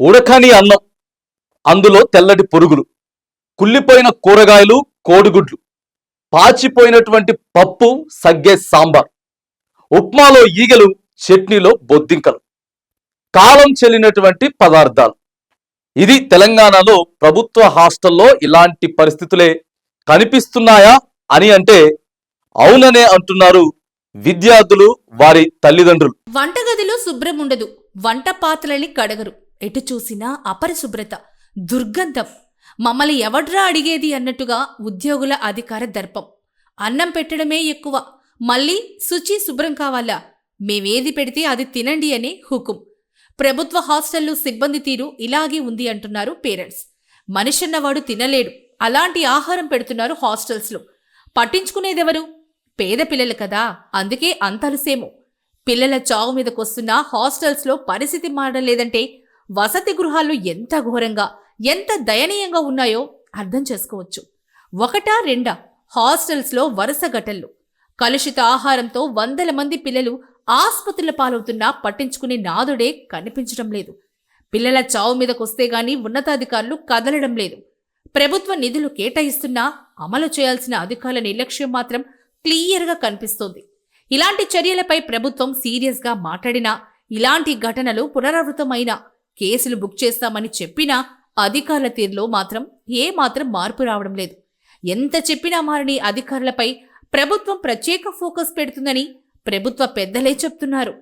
ఉడకని అన్నం అందులో తెల్లటి పురుగులు కుళ్ళిపోయిన కూరగాయలు కోడిగుడ్లు పాచిపోయినటువంటి పప్పు సగ్గే సాంబార్ ఉప్మాలో ఈగలు చట్నీలో బొద్దింకలు కాలం చెల్లినటువంటి పదార్థాలు. ఇది తెలంగాణలో ప్రభుత్వ హాస్టల్లో ఇలాంటి పరిస్థితులే కనిపిస్తున్నాయా అని అంటే అవుననే అంటున్నారు విద్యార్థులు వారి తల్లిదండ్రులు. వంటగదిలో శుభ్రం ఉండదు వంట పాత్రలని కడగరు. ఎటు చూసినా అపరిశుభ్రత దుర్గంధం. మమ్మల్ని ఎవడ్రా అడిగేది అన్నట్టుగా ఉద్యోగుల అధికార దర్పం. అన్నం పెట్టడమే ఎక్కువ. మళ్ళీ శుచి శుభ్రం కావాలా? మేమేది పెడితే అది తినండి అనే హుకుం. ప్రభుత్వ హాస్టల్లో సిబ్బంది తీరు ఇలాగే ఉంది అంటున్నారు పేరెంట్స్. మనిషన్నవాడు తినలేడు. అలాంటి ఆహారం పెడుతున్నారు హాస్టల్స్లో. పట్టించుకునేదెవరు? పేద పిల్లలు కదా. అందుకే అంతలసేమో పిల్లల చావు మీదకొస్తున్న హాస్టల్స్లో పరిస్థితి మారలేదంటే వసతి గృహాలు ఎంత ఘోరంగా ఎంత దయనీయంగా ఉన్నాయో అర్థం చేసుకోవచ్చు. ఒకటా రెండా హాస్టల్స్లో వరుస ఘటనలు కలుషిత ఆహారంతో వందల మంది పిల్లలు ఆసుపత్రుల పాలవుతున్నా పట్టించుకునే నాదుడే కనిపించడం లేదు. పిల్లల చావు మీదకొస్తే గాని ఉన్నతాధికారులు కదలడం లేదు. ప్రభుత్వ నిధులు కేటాయిస్తున్నా అమలు చేయాల్సిన అధికారుల నిర్లక్ష్యం మాత్రం క్లియర్గా కనిపిస్తోంది. ఇలాంటి చర్యలపై ప్రభుత్వం సీరియస్గా మాట్లాడినా ఇలాంటి ఘటనలు పునరావృతమైనా కేసులు బుక్ చేస్తామని చెప్పినా అధికారుల తీరులో మాత్రం ఏమాత్రం మార్పు రావడం లేదు. ఎంత చెప్పినా మారని అధికారులపై ప్రభుత్వం ప్రత్యేక ఫోకస్ పెడుతుందని ప్రభుత్వ పెద్దలే చెప్తున్నారు.